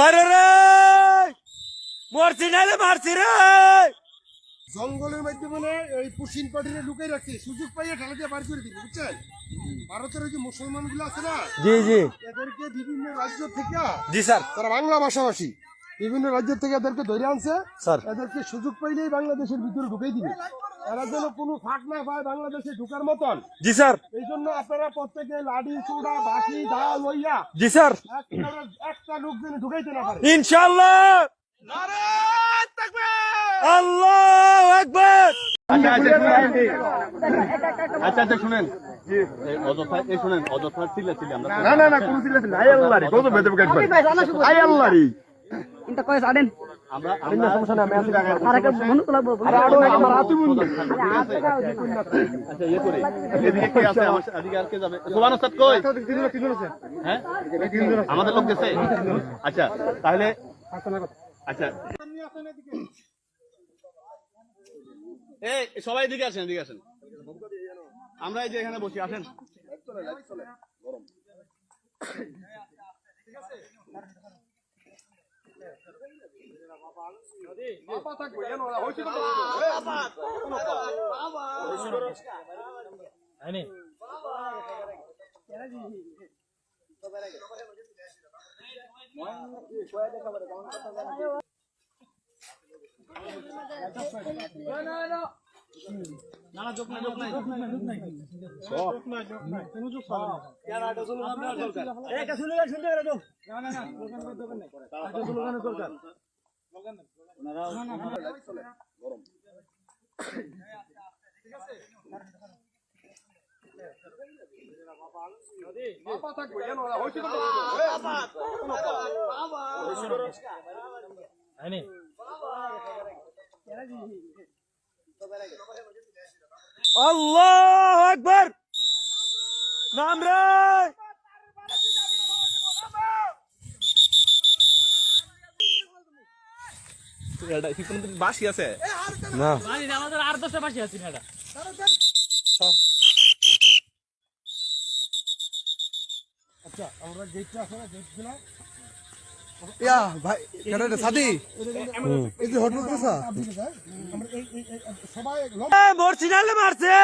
বাইরে রে! মরছি নালে মারছি রে! জঙ্গলের মাধ্যমে এই পুশিন পার্টিরে লুকাই রাখছে। সুযোগ পাইয়ে ঠেলা দিয়ে বার করে দিবে বুঝছেন? ভারতের ওই যে মুসলমানগুলো আছে না জি জি। এদেরকে বিভিন্ন রাজ্য থেকে জি স্যার। তারা বাংলা ভাষাভাষী বিভিন্ন রাজ্য থেকে এদেরকে ধরে আনছে। স্যার। এদেরকে সুযোগ পাইলেই বাংলাদেশের ভিতরে ঢুকাই দিবে। আচ্ছা আচ্ছা শুনেন। আচ্ছা, আচ্ছা, অযথা এই শুনেন অযথা না না না কোনো চিল্লা চিল্লি। কত বেদব গাইড কয়েস আদেন আমরা আমরা সমস্যা না আমি আছে এদিকে আছে হ্যাঁ আমাদের লোক গেছে আচ্ছা তাহলে আচ্ছা এই সবাই এদিকে আসেন এদিকে আসেন আমরা এই যে এখানে বসি আসেন গরম না না যোগ নাই যোগ নাই যোগ নাই যোগ নাই যোগ নাই যোগ নাই কোনো যোগ পাবে না কেন আটা চলুন আপনার দরকার এটা চলুন শুনতে পারে যোগ না না না দোকান দোকান নাই আটা চলুন দরকার আল্লাহ একবার নাম রে বাসি আছে? না। আমাদের আর দশটা পাশে আছি ম্যাডাম। আচ্ছা আমরা গেটটা আছে না গেট দিলাম ইয়া ভাই কেন সাদি এই যে হোটেল পেশা আমরা এই এই এই- সবাই মরছি নালে মারছে।